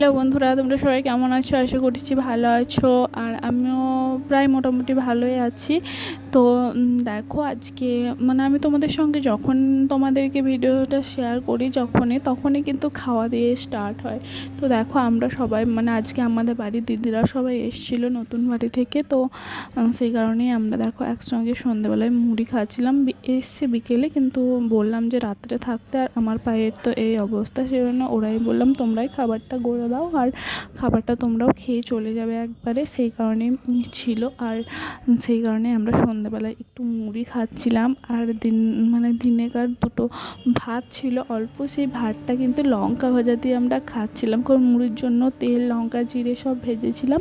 Hello বন্ধুরা তোমরা সবাই কেমন আছো? আশা করছি ভালো আছো। আর আমিও প্রায় মোটামুটি ভালোই আছি। তো দেখো আজকে মানে আমি তোমাদের সঙ্গে যখন তোমাদেরকে ভিডিওটা শেয়ার করি যখনই, তখনই কিন্তু খাওয়া দিয়ে স্টার্ট হয়। তো দেখো আমরা সবাই মানে আজকে আমাদের বাড়ির দিদিরা সবাই এসেছিল নতুন বাড়ি থেকে। তো সেই কারণেই আমরা দেখো একসঙ্গে সন্ধ্যেবেলায় মুড়ি খাচ্ছিলাম। এসছে বিকেলে কিন্তু বললাম যে রাত্রে থাকতে আর আমার পায়ের তো এই অবস্থা সেই জন্য ওরাই বললাম, তোমরাই খাবারটা গড়ে দাও আর খাবারটা তোমরাও খেয়ে চলে যাবে একবারে। সেই কারণে ছিল আর সেই কারণে আমরা সন্ধ্যেবেলায় একটু মুড়ি খাচ্ছিলাম আর দিন মানে দিনেকার দুটো ভাত ছিল, অল্প সেই ভাতটা কিন্তু লঙ্কা ভাজা দিয়ে আমরা খাচ্ছিলাম। কারণ মুড়ির জন্য তেল, লঙ্কা, জিরে সব ভেজেছিলাম,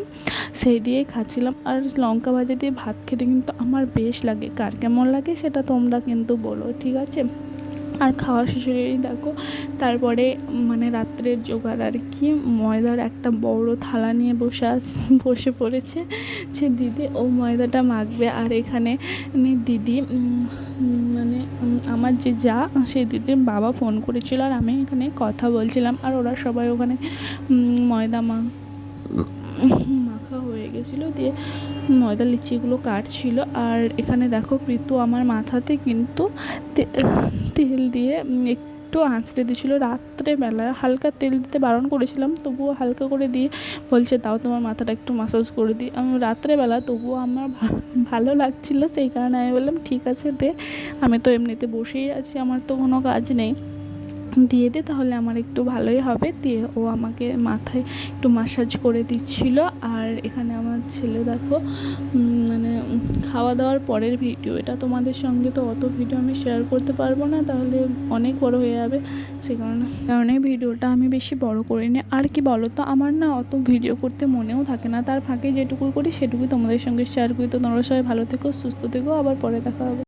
সেই দিয়েই খাচ্ছিলাম। আর লঙ্কা ভাজা দিয়ে ভাত খেতে কিন্তু আমার বেশ লাগে। কার কেমন লাগে সেটা তোমরা কিন্তু বলো, ঠিক আছে? আর খাওয়া শেষ হলেই দেখো তারপরে মানে রাত্রের জোগাড় আর কি ময়দার একটা বড় থালা নিয়ে বসে আছে বসে পড়েছে সে দিদি। ও ময়দাটা মাখবে আর এখানে দিদি উম, উম, মানে আমার যে যা সেই দিদির বাবা ফোন করেছিল আর আমি এখানে কথা বলছিলাম আর ওরা সবাই ওখানে ময়দা মা মাখা হয়ে গেছিল দিয়ে ময়দা লিচিগুলো কাটছিল। আর এখানে দেখো প্রীতু আমার মাথাতে কিন্তু তেল দিয়ে একটু আঁচড়ে দিয়েছিলো। রাত্রেবেলা হালকা তেল দিতে বারণ করেছিলাম, তবুও হালকা করে দিয়ে বলছে তাও তোমার মাথাটা একটু মাসাজ করে দিই। আমি রাত্রেবেলা তবুও আমার ভালো লাগছিল, সেই কারণে আমি বললাম, ঠিক আছে দে। আমি তো এমনিতে বসেই আছি, আমার তো কোনো কাজ নেই। দিয়ে দে, তাহলে আমার একটু ভালোই হবে। দিয়ে ও আমাকে মাথায় একটু মাসাজ করে দিচ্ছিল। আর এখানে আমার ছেলে দেখো মানে খাওয়া দাওয়ার পরের ভিডিও এটা তোমাদের সঙ্গে তো অত ভিডিও আমি শেয়ার করতে পারব না, তাহলে অনেক বড় হয়ে যাবে। সে কারণে কারণে ভিডিওটা আমি বেশি বড় করিনি। আর কি বলো তো আমার না অত ভিডিও করতে মনেও থাকে না। তার ফাঁকে যেটুকু করি, সেটুকুই তোমাদের সঙ্গে শেয়ার করি। তো তোমরা সবাই ভালো থেকো, সুস্থ থেকো। আবার পরে দেখা হবে।